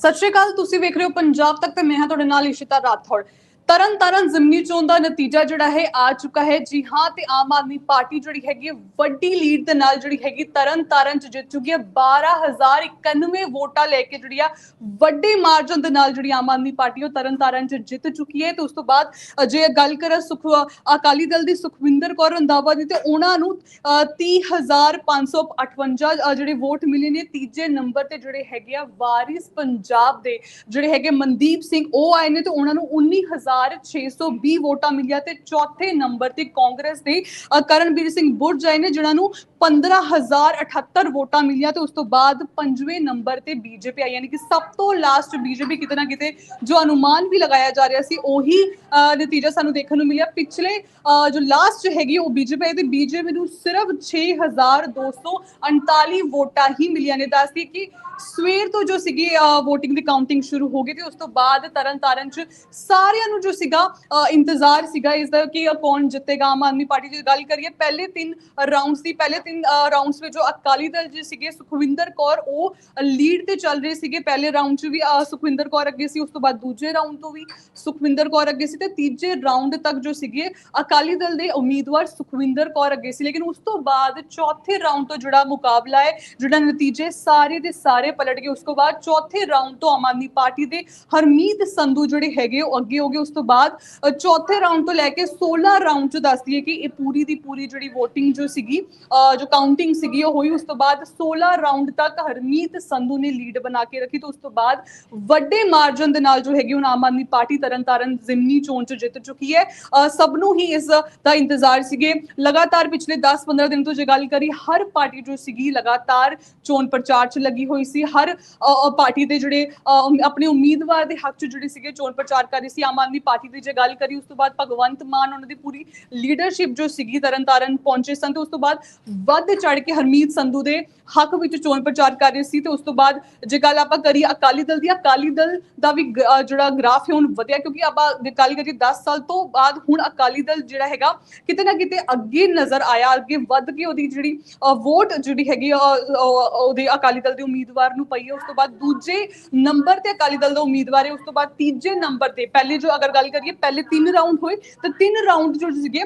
ਸਤਿ ਸ਼੍ਰੀ ਅਕਾਲ, ਤੁਸੀਂ ਵੇਖ ਰਹੇ ਹੋ ਪੰਜਾਬ ਤੱਕ ਤੇ ਮੈਂ ਹਾਂ ਤੁਹਾਡੇ ਨਾਲ ਇਸ਼ਿਤਾ ਰਾਠੌੜ। ਤਰਨਤਾਰਨ ਜ਼ਿਮਨੀ ਚੋਣ ਦਾ ਨਤੀਜਾ ਜਿਹੜਾ ਹੈ ਆ ਚੁੱਕਾ ਹੈ। ਜੀ ਹਾਂ ਤੇ ਆਮ ਆਦਮੀ ਪਾਰਟੀ ਜਿਹੜੀ ਹੈਗੀ ਹੈ, ਵੱਡੀ ਲੀਡ ਦੇ ਨਾਲ ਜਿਹੜੀ ਹੈਗੀ ਤਰਨਤਾਰਨ ਚ ਜਿੱਤ ਚੁੱਕੀ ਹੈ। 12091 ਵੋਟਾਂ ਲੈ ਕੇ ਜਿਹੜੀ ਆ ਵੱਡੇ ਮਾਰਜਨ ਦੇ ਨਾਲ ਜਿਹੜੀ ਆਮ ਆਦਮੀ ਪਾਰਟੀ ਉਹ ਤਰਨ ਚ ਜਿੱਤ ਚੁੱਕੀ ਹੈ। ਤੇ ਉਸ ਤੋਂ ਬਾਅਦ ਜੇ ਗੱਲ ਕਰਾਂ ਸੁਖ ਅਕਾਲੀ ਦਲ ਦੀ ਸੁਖਵਿੰਦਰ ਕੌਰ ਰੰਧਾਵਾ ਦੀ ਤੇ ਉਹਨਾਂ ਨੂੰ ਅ, 30558 ਅ, ਜਿਹੜੇ ਵੋਟ ਮਿਲੇ ਨੇ। ਤੀਜੇ ਨੰਬਰ ਤੇ ਜਿਹੜੇ ਹੈਗੇ ਆ ਵਾਰਿਸ ਪੰਜਾਬ ਦੇ ਜਿਹੜੇ ਹੈਗੇ ਮਨਦੀਪ ਸਿੰਘ ਉਹ ਆਏ ਨੇ ਤੇ ਉਹਨਾਂ ਨੂੰ 19620 ਵੋਟਾਂ ਮਿਲੀਆਂ ਤੇ ਚੌਥੇ ਨੰਬਰ ਤੇ ਕਾਂਗਰਸ ਦੇ ਕਰਨਵੀਰ ਸਿੰਘ ਬੁਰਜ ਆਏ ਨੇ, ਜਿਨ੍ਹਾਂ ਨੂੰ 15078 ਵੋਟਾਂ ਮਿਲੀਆਂ ਤੇ ਉਸ ਤੋਂ ਬਾਅਦ ਪੰਜਵੇਂ ਨੰਬਰ ਤੇ ਬੀਜੇਪੀ ਆਈ। ਯਾਨੀ ਕਿ ਸਭ ਤੋਂ ਲਾਸਟ ਬੀਜੇਪੀ ਕਿਤੇ ਨਾ ਕਿਤੇ ਜੋ ਅਨੁਮਾਨ ਵੀ ਲਗਾਇਆ ਜਾ ਰਿਹਾ ਸੀ, ਉਹੀ ਨਤੀਜਾ ਸਾਨੂੰ ਦੇਖਣ ਨੂੰ ਮਿਲਿਆ। ਪਿਛਲੇ ਜੋ ਲਾਸਟ ਹੈਗੀ, ਉਹ ਬੀਜੇਪੀ ਆਈ ਤੇ ਬੀਜੇਪੀ ਨੂੰ ਸਿਰਫ 6248 ਵੋਟਾਂ ਹੀ ਮਿਲੀਆਂ ਨੇ। ਦੱਸਦੀ ਕਿ ਸਵੇਰ ਤੋਂ ਜੋ ਸੀਗੀ VOTING ਦੀ ਕਾਊਂਟਿੰਗ ਸ਼ੁਰੂ ਹੋ ਗਈ ਤੇ ਉਸ ਤੋਂ ਬਾਅਦ ਤਰਨ ਤਾਰਨ ਚ ਸਾਰਿਆਂ ਨੂੰ ਜੋ ਸੀਗਾ ਇੰਤਜ਼ਾਰ ਸੀਗਾ ਇਸ ਦਾ ਕਿ ਕੌਣ ਜਿੱਤੇਗਾ, ਆਮ ਆਦਮੀ ਪਾਰਟੀ ਦੀ ਗੱਲ ਕਰੀਏ, ਪਹਿਲੇ ਤਿੰਨ ਰਾਉਂਡਸ ਦੀ, ਪਹਿਲੇ ਤਿੰਨ ਰਾਉਂਡਸ ਵਿੱਚ ਜੋ ਅਕਾਲੀ ਦਲ ਜੀ ਸੀਗੇ, ਸੁਖਵਿੰਦਰ ਕੌਰ, ਉਹ ਲੀਡ ਤੇ ਚੱਲ ਰਹੇ ਸੀਗੇ ਪਹਿਲੇ ਰਾਉਂਡ 'ਚ ਵੀ ਸੁਖਵਿੰਦਰ ਕੌਰ ਅੱਗੇ ਸੀ, ਉਸ ਤੋਂ ਬਾਅਦ ਦੂਜੇ ਰਾਉਂਡ ਤੋਂ ਵੀ ਸੁਖਵਿੰਦਰ ਕੌਰ ਅੱਗੇ ਸੀ ਤੇ ਤੀਜੇ ਰਾਉਂਡ ਤੱਕ ਜੋ ਸੀਗੇ, ਅਕਾਲੀ ਦਲ ਦੇ ਉਮੀਦਵਾਰ ਸੁਖਵਿੰਦਰ ਕੌਰ ਅੱਗੇ ਸੀ। ਲੇਕਿਨ ਉਸ ਤੋਂ ਬਾਅਦ ਚੌਥੇ ਰਾਉਂਡ ਤੋਂ ਜਿਹੜਾ ਮੁਕਾਬਲਾ ਹੈ, ਜਿਹੜਾ ਨਤੀਜੇ ਸਾਰੇ ਦੇ ਸਾਰੇ ਪਲਟ ਗਏ, ਉਸ ਤੋਂ ਬਾਅਦ ਚੌਥੇ ਰਾਉਂਡ ਤੋਂ ਆਮ ਆਦਮੀ ਪਾਰਟੀ ਦੇ ਹਰਮੀਤ ਸੰਧੂ ਜਿਹੜੇ ਹੈਗੇ, ਉਹ ਅੱਗੇ ਹੋ ਗਏ, ਉਸ ਤੋਂ ਬਾਅਦ ਚੌਥੇ ਰਾਉਂਡ ਤੋਂ ਲੈ ਕੇ 16 ਰਾਉਂਡ ਚ ਦੱਸਦੀ ਹੈ ਕਿ ਇਹ ਪੂਰੀ ਦੀ ਪੂਰੀ ਜਿਹੜੀ VOTING ਜੋ ਸੀਗੀ ਜੋ ਕਾਊਂਟਿੰਗ ਸੀਗੀ, ਉਹ ਹੋਈ। ਉਸ ਤੋਂ ਬਾਅਦ 16 ਰਾਉਂਡ ਤੱਕ ਹਰਮੀਤ ਸੰਧੂ ਨੇ ਲੀਡ ਬਣਾ ਕੇ ਰੱਖੀ ਤੇ ਉਸ ਤੋਂ ਬਾਅਦ ਵੱਡੇ ਮਾਰਜਨ ਦੇ ਨਾਲ ਜੋ ਹੈਗੀ ਉਹ ਆਮ ਆਦਮੀ ਪਾਰਟੀ ਤਰਨਤਾਰਨ ਜ਼ਿਮਨੀ ਚੋਣ ਚ ਜਿੱਤ ਚੁੱਕੀ ਹੈ। ਸਭ ਨੂੰ ਹੀ ਇਸ ਦਾ ਇੰਤਜ਼ਾਰ ਸੀਗੇ। ਲਗਾਤਾਰ ਪਿਛਲੇ 10-15 ਦਿਨ ਤੋਂ ਜੇ ਗੱਲ ਕਰੀ, ਹਰ ਪਾਰਟੀ ਜੋ ਸੀਗੀ ਲਗਾਤਾਰ ਚੋਣ ਪ੍ਰਚਾਰ ਚ ਲੱਗੀ ਹੋਈ ਸੀ। ਹਰ ਪਾਰਟੀ ਦੇ ਜਿਹੜੇ ਆਪਣੇ ਉਮੀਦਵਾਰ ਦੇ ਹੱਕ ਚ ਜਿਹੜੇ ਸੀਗੇ ਚੋਣ ਪ੍ਰਚਾਰ ਕਰ ਰਹੀ ਸੀ। ਆਮ ਆਦਮੀ ਪਾਰਟੀ ਦੀ ਜੇ ਗੱਲ ਕਰੀ ਉਸ ਤੋਂ ਬਾਅਦ ਭਗਵੰਤ ਮਾਨ ਉਹਨਾਂ ਦੀ ਪੂਰੀ ਲੀਡਰਸ਼ਿਪ ਜੋ ਸੀਗੀ ਤਰਨਤਾਰਨ ਪਹੁੰਚੇ ਸਨ ਤੇ ਉਸ ਤੋਂ ਬਾਅਦ ਵੱਧ ਚੜ ਕੇ ਹਰਮੀਤ ਸੰਧੂ ਦੇ ਹੱਕ ਵਿੱਚ ਚੋਣ ਪ੍ਰਚਾਰ ਕਰ ਰਹੇ ਸੀ ਤੇ ਉਸ ਤੋਂ ਬਾਅਦ ਜੇ ਗੱਲ ਆਪਾਂ ਕਰੀਏ ਅਕਾਲੀ ਦਲ ਦੀ, ਅਕਾਲੀ ਦਲ ਦਾ ਵੀ ਜਿਹੜਾ ਗ੍ਰਾਫ ਹੈ ਹੁਣ ਵਧਿਆ ਕਿਉਂਕਿ ਆਪਾਂ ਗੱਲ ਕਰੀਏ 10 ਸਾਲ ਤੋਂ ਬਾਅਦ ਹੁਣ ਅਕਾਲੀ ਦਲ ਜਿਹੜਾ ਹੈਗਾ, ਕਿਤੇ ਨਾ ਕਿਤੇ ਅੱਗੇ ਨਜ਼ਰ ਆਇਆ, ਅੱਗੇ ਵੱਧ ਕੇ ਉਹਦੀ ਜਿਹੜੀ ਵੋਟ ਜਿਹੜੀ ਹੈਗੀ ਉਹਦੇ ਅਕਾਲੀ ਦਲ ਦੇ ਉਮੀਦਵਾਰ ਨੂੰ ਪਈ ਹੈ। ਉਸ ਤੋਂ ਬਾਅਦ ਦੂਜੇ ਨੰਬਰ ਤੇ ਅਕਾਲੀ ਦਲ ਦਾ ਉਮੀਦਵਾਰ ਹੈ। ਉਸ ਤੋਂ ਬਾਅਦ ਤੀਜੇ ਨੰਬਰ ਤੇ ਪਹਿਲੇ ਜੋ ਅਗਰ ਗੱਲ ਕਰੀਏ ਪਹਿਲੇ ਤਿੰਨ ਰਾਉਂਡ ਹੋਏ ਤਾਂ ਤਿੰਨ ਰਾਉਂਡ ਜੋ ਸੀਗੇ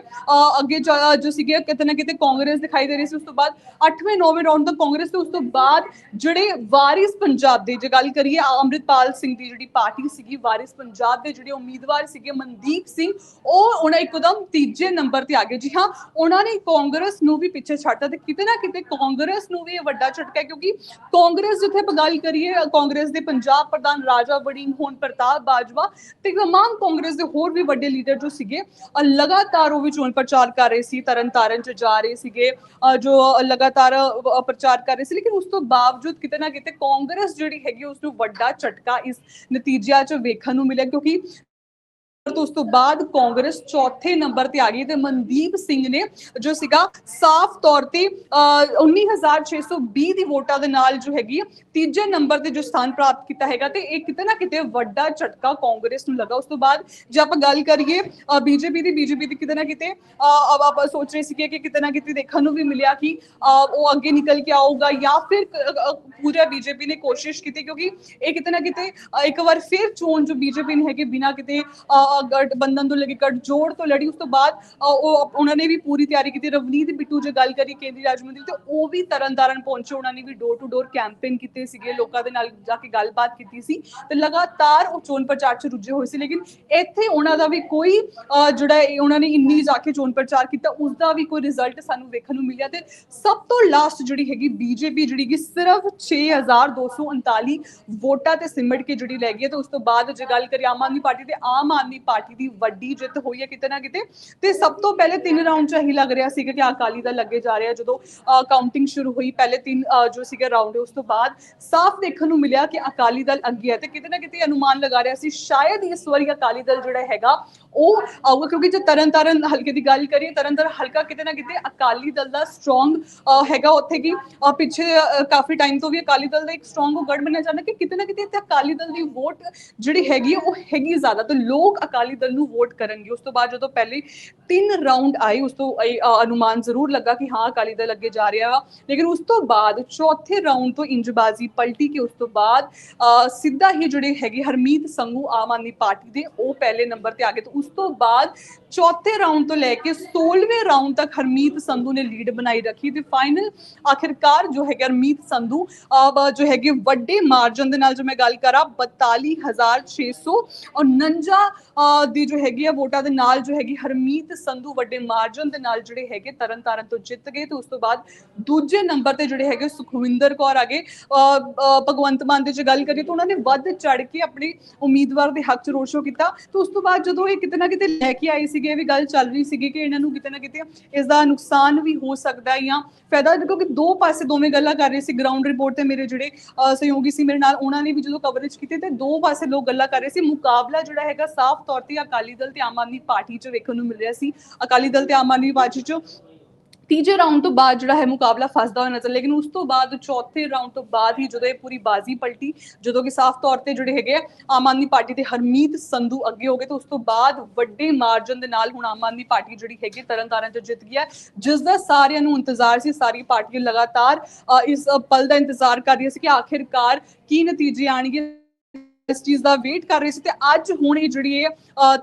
ਅੱਗੇ ਜੋ ਸੀਗੇ ਕਿਤੇ ਨਾ ਕਿਤੇ ਕਾਂਗਰਸ ਦਿਖਾਈ ਦੇ ਰਹੀ ਸੀ ਉਸ ਤੋਂ ਬਾਅਦ 8ਵੇਂ 9ਵੇਂ ਰਾਉਂਡ ਤੱਕ ਕਾਂਗਰਸ ਤੇ ਉਸ ਤੋਂ ਬਾਅਦ ਜਿਹੜੇ ਵਾਰਿਸ ਪੰਜਾਬ ਦੇ ਜੇ ਗੱਲ ਕਰੀਏ ਅ, ਸਿੰਘ ਦੀ ਜਿਹੜੀ ਪਾਰਟੀ ਸੀਗੀ ਵਾਰਿਸ ਪੰਜਾਬ ਦੇ ਜਿਹੜੇ ਉਮੀਦਵਾਰ ਸੀਗੇ ਮਨਦੀਪ ਸਿੰਘ ਉਹ ਉਹਨਾਂ ਇੱਕਦਮ ਤੀਜੇ ਨੰਬਰ ਤੇ ਆ ਗਏ। ਜੀ ਹਾਂ ਉਹਨਾਂ ਨੇ ਕਾਂਗਰਸ ਨੂੰ ਵੀ ਪਿੱਛੇ ਛੱਡਤਾ ਤੇ ਕਿਤੇ ਨਾ ਕਿਤੇ ਕਾਂਗਰਸ ਨੂੰ ਵੀ ਇਹ ਵੱਡਾ ਝਟਕਾ ਕਿਉਂਕਿ ਕਾਂਗਰਸ ਜਿੱਥੇ ਆਪਾਂ ਗੱਲ ਕਰੀਏ ਕਾਂਗਰਸ ਦੇ ਪੰਜਾਬ ਪ੍ਰਧਾਨ ਰਾਜਾ ਵੜਿੰਗ ਹੋਣ ਪ੍ਰਤਾਪ ਬਾਜਵਾ ਤੇ ਤਮਾਮ ਕਾਂਗਰਸ ਦੇ ਹੋਰ ਵੀ ਵੱਡੇ ਲੀਡਰ ਜੋ ਸੀਗੇ ਲਗਾਤਾਰ ਉਹ ਵੀ ਚੋਣ ਪ੍ਰਚਾਰ ਕਰ ਰਹੇ ਸੀ, ਤਰਨ ਤਾਰਨ ਚ ਜਾ ਰਹੇ ਸੀਗੇ ਜੋ ਲਗਾਤਾਰ ਪ੍ਰਚਾਰ ਕਰ ਰਹੇ ਸੀ, ਲੇਕਿਨ ਉਸ ਤੋਂ ਬਾਵਜੂਦ ਕਿਤੇ ਨਾ ਕਿਤੇ ਕਾਂਗਰਸ ਜਿਹੜੀ ਹੈਗੀ ਉਸ ਨੂੰ ਵੱਡਾ ਝਟਕਾ ਇਸ ਨਤੀਜਿਆਂ ਚ ਵੇਖਣ ਨੂੰ ਮਿਲਿਆ, ਕਿਉਂਕਿ ਤੇ ਉਸ ਤੋਂ ਬਾਅਦ ਕਾਂਗਰਸ ਚੌਥੇ ਨੰਬਰ ਤੇ ਆ ਗਈ ਤੇ ਮਨਦੀਪ ਸਿੰਘ ਨੇ ਜੋ ਸੀਗਾ ਸਾਫ਼ ਤੌਰ ਤੇ ਅਹ, 19620 ਦੀ ਵੋਟਾਂ ਦੇ ਨਾਲ ਜੋ ਹੈਗੀ ਆ, ਤੀਜੇ ਨੰਬਰ ਤੇ ਜੋ ਸਥਾਨ ਪ੍ਰਾਪਤ ਕੀਤਾ ਹੈਗਾ ਤੇ ਇਹ ਕਿਤੇ ਨਾ ਕਿਤੇ ਵੱਡਾ ਝਟਕਾ ਕਾਂਗਰਸ ਨੂੰ ਲੱਗਾ। ਉਸ ਤੋਂ ਬਾਅਦ ਜੇ ਆਪਾਂ ਗੱਲ ਕਰੀਏ ਬੀਜੇਪੀ ਦੀ ਬੀਜੇਪੀ ਦੀ ਕਿਤੇ ਨਾ ਕਿਤੇ ਅਹ, ਅਬ ਆਪਾਂ ਸੋਚ ਰਹੇ ਸੀਗੇ ਕਿ ਕਿਤੇ ਨਾ ਕਿਤੇ ਦੇਖਣ ਨੂੰ ਵੀ ਮਿਲਿਆ ਕਿ ਅਹ, ਉਹ ਅੱਗੇ ਨਿਕਲ ਕੇ ਆਊਗਾ ਜਾਂ ਫਿਰ ਕ- ਅ- ਅ- ਪੂਰਾ ਬੀਜੇਪੀ ਨੇ ਕੋਸ਼ਿਸ਼ ਕੀਤੀ ਕਿਉਂਕਿ ਇਹ ਕਿਤੇ ਨਾ ਕਿਤੇ ਅ, ਇੱਕ ਵਾਰ ਫਿਰ ਚੋਣ ਜੋ ਬੀਜੇਪੀ ਨੇ ਹੈਗੇ ਬਿਨਾ ਕਿਤੇ ਅ, ਗਠਬੰਧਨ ਤੋਂ ਲੱਗੇ ਜੋੜ ਤੋਂ ਲੜੀ ਉਸ ਤੋਂ ਬਾਅਦ ਉਹ ਉਹਨਾਂ ਨੇ ਵੀ ਪੂਰੀ ਤਿਆਰੀ ਕੀਤੀ, ਰਵਨੀਤ ਬਿੱਟੂ ਜੇ ਗੱਲ ਕਰੀ ਕੇਂਦਰੀ ਰਾਜ ਮੰਤਰੀ ਤੇ ਉਹ ਵੀ ਤਰਨਤਾਰਨ ਪਹੁੰਚੇ, ਉਹਨਾਂ ਨੇ ਵੀ ਡੋਰ ਟੂ ਡੋਰ ਕੈਂਪੇਨ ਕੀਤੇ ਸੀਗੇ, ਲੋਕਾਂ ਦੇ ਨਾਲ ਜਾ ਕੇ ਗੱਲਬਾਤ ਕੀਤੀ ਸੀ, ਤੇ ਲਗਾਤਾਰ ਉਹ ਚੋਣ ਪ੍ਰਚਾਰ 'ਚ ਰੁੱਝੇ ਹੋਏ ਸੀ, ਲੇਕਿਨ ਇੱਥੇ ਉਹਨਾਂ ਦਾ ਵੀ ਕੋਈ ਜਿਹੜਾ ਉਹਨਾਂ ਨੇ ਇੰਨੀ ਜਾ ਕੇ ਚੋਣ ਪ੍ਰਚਾਰ ਕੀਤਾ, ਉਸ ਦਾ ਵੀ ਕੋਈ ਰਿਜ਼ਲਟ ਸਾਨੂੰ ਵੇਖਣ ਨੂੰ ਮਿਲਿਆ, ਤੇ ਸਭ ਤੋਂ ਲਾਸਟ ਜਿਹੜੀ ਹੈਗੀ ਬੀਜੇਪੀ ਜਿਹੜੀ ਕਿ ਸਿਰਫ 6239 ਵੋਟਾਂ ਤੇ ਸਿਮਟ ਕੇ ਜਿਹੜੀ ਲੈ ਗਈ ਹੈ, ਤੇ ਉਸ ਤੋਂ ਬਾਅਦ ਜੇ ਗੱਲ ਕਰੀਏ ਆਮ ਆਦਮੀ ਪਾਰਟੀ ਤੇ, ਆਮ ਆਦਮੀ ਪਾਰਟੀ ਦੀ ਵੱਡੀ ਜਿੱਤ ਹੋਈ ਹੈ ਕਿਤੇ ਨਾ ਕਿਤੇ। ਤੇ ਸਭ ਤੋਂ ਪਹਿਲੇ ਤਿੰਨ ਰਾਉਂਡ ਚ ਇਹੀ ਲੱਗ ਰਿਹਾ ਸੀ ਕਿ ਅਕਾਲੀ ਦਲ ਲੱਗੇ ਜਾ ਰਿਹਾ ਜਦੋਂ ਕਾਊਂਟਿੰਗ ਸ਼ੁਰੂ ਹੋਈ, ਪਹਿਲੇ ਤਿੰਨ ਜੋ ਸੀਗੇ ਰਾਉਂਡ ਉਸ ਤੋਂ ਬਾਅਦ ਸਾਫ਼ ਦੇਖਣ ਨੂੰ ਮਿਲਿਆ ਕਿ ਅਕਾਲੀ ਦਲ ਅੱਗੇ ਹੈ। ਤੇ ਕਿਤੇ ਨਾ ਕਿਤੇ ਅਨੁਮਾਨ ਲਗਾ ਰਿਹਾ ਸੀ, ਸ਼ਾਇਦ ਇਸ ਵਾਰੀ ਅਕਾਲੀ ਦਲ ਜਿਹੜਾ ਹੈਗਾ, ਉਹ ਆਊਗਾ। ਕਿਉਂਕਿ ਜੇ ਤਰਨਤਾਰਨ ਹਲਕੇ ਦੀ ਗੱਲ ਕਰੀਏ, ਤਰਨਤਾਰਨ ਹਲਕਾ ਕਿਤੇ ਨਾ ਕਿਤੇ ਅਕਾਲੀ ਦਲ ਦਾ ਸਟਰੋਂਗ ਹੈਗਾ ਉੱਥੇ ਕੀ ਪਿੱਛੇ ਕਾਫੀ ਟਾਈਮ ਤੋਂ ਵੀ ਅਕਾਲੀ ਦਲ ਦਾ ਇੱਕ ਸਟਰੋਂਗ ਗੜ ਮੰਨਿਆ ਜਾਂਦਾ ਕਿ ਕਿਤੇ ਨਾ ਕਿਤੇ ਇੱਥੇ ਅਕਾਲੀ ਦਲ ਦੀ ਵੋਟ ਜਿਹੜੀ ਹੈਗੀ, ਉਹ ਹੈਗੀ ਜ਼ਿਆਦਾ। ਤੇ ਲੋਕ ਅਕਾਲੀ ਦਲ ਨੂੰ ਵੋਟ ਕਰਨਗੇ। ਉਸ ਤੋਂ ਬਾਅਦ ਜਦੋਂ ਪਹਿਲੇ ਤਿੰਨ ਰਾਉਂਡ ਆਏ ਉਸ ਤੋਂ ਅਨੁਮਾਨ ਜ਼ਰੂਰ ਲੱਗਾ ਕਿ ਹਾਂ ਅਕਾਲੀ ਦਲ ਅੱਗੇ ਜਾ ਰਿਹਾ ਵਾ। ਲੇਕਿਨ ਉਸ ਤੋਂ ਬਾਅਦ ਚੌਥੇ ਰਾਉਂਡ ਤੋਂ ਇੰਜਬਾਜ਼ੀ ਪਲਟੀ ਕਿ ਉਸ ਤੋਂ ਬਾਅਦ ਸਿੱਧਾ ਹੀ ਜਿਹੜੇ ਹੈਗੇ ਹਰਮੀਤ ਸੰਘੂ ਆਮ ਆਦਮੀ ਪਾਰਟੀ ਦੇ ਉਹ ਪਹਿਲੇ ਨੰਬਰ ਤੇ ਆ ਗਏ। ਤੇ ਉਸ ਤੋਂ ਬਾਅਦ ਚੌਥੇ ਰਾਉਂਡ ਤੋਂ ਲੈ ਕੇ 16ਵੇਂ ਰਾਉਂਡ ਤੱਕ ਹਰਮੀਤ ਸੰਧੂ ਨੇ ਲੀਡ ਬਣਾਈ ਰੱਖੀ। ਤੇ ਫਾਈਨਲ ਆਖਿਰਕਾਰ ਜੋ ਹੈਗਾ ਹਰਮੀਤ ਸੰਧੂ ਜੋ ਹੈਗੇ ਵੱਡੇ ਮਾਰਜਨ ਦੇ ਨਾਲ ਜੋ ਮੈਂ ਗੱਲ ਕਰਾਂ 42649 ਅ, ਦੀ ਜੋ ਹੈਗੀ ਆ ਵੋਟਾਂ ਦੇ ਨਾਲ ਜੋ ਹੈਗੀ ਹਰਮੀਤ ਸੰਧੂ ਵੱਡੇ ਮਾਰਜਨ ਦੇ ਨਾਲ ਜਿਹੜੇ ਹੈਗੇ ਤਰਨਤਾਰਨ ਤੋਂ ਜਿੱਤ ਗਏ ਤੇ ਉਸ ਤੋਂ ਬਾਅਦ ਦੂਜੇ ਨੰਬਰ ਤੇ ਜਿਹੜੇ ਹੈਗੇ ਸੁਖਵਿੰਦਰ ਕੌਰ ਆ ਭਗਵੰਤ ਮਾਨ ਦੀ ਜੇ ਗੱਲ ਕਰੀਏ ਤਾਂ ਉਹਨਾਂ ਨੇ ਵੱਧ ਚੜ ਕੇ ਆਪਣੇ ਉਮੀਦਵਾਰ ਦੇ ਹੱਕ ਚ ਰੋਡ ਸ਼ੋਅ ਕੀਤਾ ਤੇ ਉਸ ਤੋਂ ਬਾਅਦ ਜਦੋਂ ਇਹ ਕਿਤੇ ਨਾ ਕਿਤੇ ਲੈ ਕੇ ਆਏ ਸੀਗੇ ਵੀ ਗੱਲ ਚੱਲ ਰਹੀ ਸੀਗੀ ਕਿ ਇਹਨਾਂ ਨੂੰ ਕਿਤੇ ਨਾ ਕਿਤੇ ਇਸ ਦਾ ਨੁਕਸਾਨ ਵੀ ਹੋ ਸਕਦਾ ਹੈ ਜਾਂ ਫਾਇਦਾ ਕਿਉਂਕਿ ਦੋ ਪਾਸੇ ਦੋਵੇਂ ਗੱਲਾਂ ਕਰ ਰਹੇ ਸੀ ਗਰਾਊਂਡ ਰਿਪੋਰਟ ਤੇ ਮੇਰੇ ਜਿਹੜੇ ਸਹਿਯੋਗੀ ਸੀ ਮੇਰੇ ਨਾਲ, ਉਹਨਾਂ ਨੇ ਵੀ ਜਦੋਂ ਕਵਰੇਜ ਕੀਤੀ ਤੇ ਦੋ ਪਾਸੇ ਲੋਕ ਗੱਲਾਂ ਕਰ ਰਹੇ ਸੀ। ਮੁਕਾਬਲਾ ਜਿਹੜਾ ਹੈਗਾ ਸਾਫ਼ ਤੌਰ ਤੇ ਅਕਾਲੀ ਦਲ ਤੇ ਆਮ ਆਦਮੀ ਪਾਰਟੀ ਚ ਵੇਖਣ ਨੂੰ ਮਿਲ ਰਿਹਾ ਸੀ। ਅਕਾਲੀ ਦਲ ਤੇ ਆਮ ਆਦਮੀ ਪਾਰਟੀ ਚ ਤੀਜੇ ਰਾਉਂਡ ਤੋਂ ਬਾਅਦ ਜਿਹੜਾ ਹੈ ਮੁਕਾਬਲਾ ਫਸਦਾ ਹੋਇਆ ਨਜ਼ਰ, ਲੇਕਿਨ ਉਸ ਤੋਂ ਬਾਅਦ ਚੌਥੇ ਰਾਉਂਡ ਤੋਂ ਬਾਅਦ ਹੀ ਜਦੋਂ ਇਹ ਪੂਰੀ ਬਾਜ਼ੀ ਪਲਟੀ, ਜਦੋਂ ਕਿ ਸਾਫ਼ ਤੌਰ ਤੇ ਜਿਹੜੇ ਹੈਗੇ ਆਮ ਆਦਮੀ ਪਾਰਟੀ ਦੇ ਹਰਮੀਤ ਸੰਧੂ ਅੱਗੇ ਹੋ ਗਏ, ਤੇ ਉਸ ਤੋਂ ਬਾਅਦ ਵੱਡੇ ਮਾਰਜਨ ਦੇ ਨਾਲ ਹੁਣ ਆਮ ਆਦਮੀ ਪਾਰਟੀ ਜਿਹੜੀ ਹੈਗੀ ਤਰਨਤਾਰਨ ਚ ਜਿੱਤ ਗਿਆ ਜਿਸ ਦਾ ਸਾਰਿਆਂ ਨੂੰ ਇੰਤਜ਼ਾਰ ਸੀ, ਸਾਰੀ ਪਾਰਟੀਆਂ ਲਗਾਤਾਰ ਇਸ ਪਲ ਦਾ ਇੰਤਜ਼ਾਰ ਕਰ ਰਹੀਆਂ ਸੀ ਕਿ ਆਖਿਰਕਾਰ ਕੀ ਨਤੀਜੇ ਆਣਗੇ ਇਸ ਚੀਜ਼ ਦਾ ਵੇਟ ਕਰ ਰਹੇ ਸੀ ਤੇ ਅੱਜ ਹੁਣ ਇਹ ਜਿਹੜੀ ਇਹ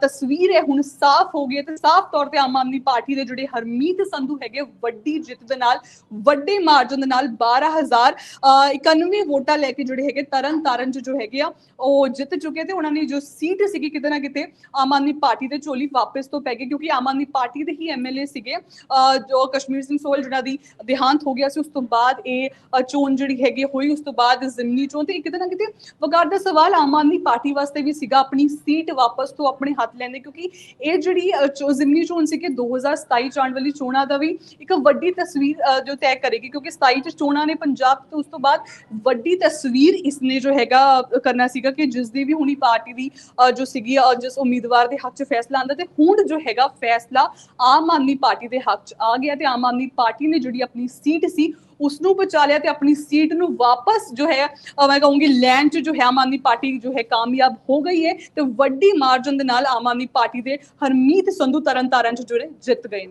ਤਸਵੀਰ ਹੈ ਹੁਣ ਸਾਫ਼ ਹੋ ਗਈ ਹੈ ਤੇ ਸਾਫ਼ ਤੌਰ ਤੇ ਆਮ ਆਦਮੀ ਪਾਰਟੀ ਦੇ ਜਿਹੜੇ ਹਰਮੀਤ ਸੰਧੂ ਹੈਗੇ ਵੱਡੀ ਜਿੱਤ ਦੇ ਨਾਲ ਵੱਡੇ ਮਾਰਜਨ ਦੇ ਨਾਲ 12091 ਵੋਟਾਂ ਲੈ ਕੇ ਜਿਹੜੇ ਹੈਗੇ ਤਰਨ ਤਾਰਨ ਜੋ ਹੈਗੇ ਆ ਉਹ ਜਿੱਤ ਚੁੱਕੇ ਤੇ ਉਹਨਾਂ ਨੇ ਜੋ ਸੀਟ ਸੀਗੀ ਕਿਤੇ ਨਾ ਕਿਤੇ ਆਮ ਆਦਮੀ ਪਾਰਟੀ ਦੇ ਝੋਲੀ ਵਾਪਸ ਤੋਂ ਪੈ ਗਈ ਕਿਉਂਕਿ ਆਮ ਆਦਮੀ ਪਾਰਟੀ ਦੇ ਹੀ ਐਮਐਲਏ ਸੀਗੇ ਅ, ਜੋ ਕਸ਼ਮੀਰ ਸਿੰਘ ਸੋਲ ਜਿਹੜਾ ਦੀ ਦੇਹਾਂਤ ਹੋ ਗਿਆ ਸੀ ਉਸ ਤੋਂ ਬਾਅਦ ਇਹ ਚੋਣ ਜਿਹੜੀ ਹੈਗੀ ਹੋਈ ਉਸ ਤੋਂ ਬਾਅਦ ਜ਼ਿਮਨੀ ਚੋਣ ਤੇ ਕਿਤੇ ਨਾ ਕਿਤੇ ਵਗਾਰ ਦਾ ਸਵਾਲ ਆਮ ਆਦਮੀ ਪਾਰਟੀ ਵਾਸਤੇ ਵੀ ਸੀਗਾ ਆਪਣੀ ਸੀਟ ਵਾਪਸ ਤੋਂ ਆਪਣੇ ਹੱਥ ਲੈਣੇ ਕਿਉਂਕਿ ਇਹ ਜਿਹੜੀ ਜ਼ਿਮਨੀ ਚੋਣ ਸੀ ਕਿ 2027 ਚ ਆਉਣ ਵਾਲੀ ਚੋਣਾਂ ਦਾ ਵੀ ਇੱਕ ਵੱਡੀ ਤਸਵੀਰ ਜੋ ਤੈਅ ਕਰੇਗੀ, ਕਿਉਂਕਿ 27 ਚ ਚੋਣਾਂ ਨੇ ਪੰਜਾਬ ਤੋਂ, ਉਸ ਤੋਂ ਬਾਅਦ ਵੱਡੀ ਤਸਵੀਰ ਇਸਨੇ ਜੋ ਹੈਗਾ ਕਰਨਾ ਸੀਗਾ ਕਿ ਜਿਸ ਦੀ ਵੀ ਹੁਣੀ ਪਾਰਟੀ ਦੀ ਜੋ ਸੀਗੀ ਜਿਸ ਉਮੀਦਵਾਰ ਦੇ ਹੱਕ 'ਚ ਫੈਸਲਾ ਆਂਦਾ ਤੇ ਹੁਣ ਜੋ ਹੈਗਾ ਫੈਸਲਾ ਆਮ ਆਦਮੀ ਪਾਰਟੀ ਦੇ ਹੱਕ 'ਚ ਆ ਗਿਆ ਤੇ ਆਮ ਆਦਮੀ ਪਾਰਟੀ ਨੇ ਜਿਹੜੀ ਆਪਣੀ ਸੀਟ ਸੀ ਉਸ ਨੂੰ ਬਚਾ ਲਿਆ ਤੇ ਆਪਣੀ ਸੀਟ ਨੂੰ ਵਾਪਸ ਜੋ ਹੈ ਮੈਂ ਕਹੂੰਗੀ ਲੈਣ 'ਚ ਜੋ ਹੈ ਆਮ ਆਦਮੀ ਪਾਰਟੀ ਜੋ ਹੈ ਕਾਮਯਾਬ ਹੋ ਗਈ ਹੈ ਤੇ ਵੱਡੀ ਮਾਰਜਨ ਦੇ ਨਾਲ ਆਮ ਆਦਮੀ ਪਾਰਟੀ ਦੇ ਹਰਮੀਤ ਸੰਧੂ ਤਰਨਤਾਰਨ 'ਚ ਜਿਹੜੇ ਜਿੱਤ ਗਏ ਨੇ।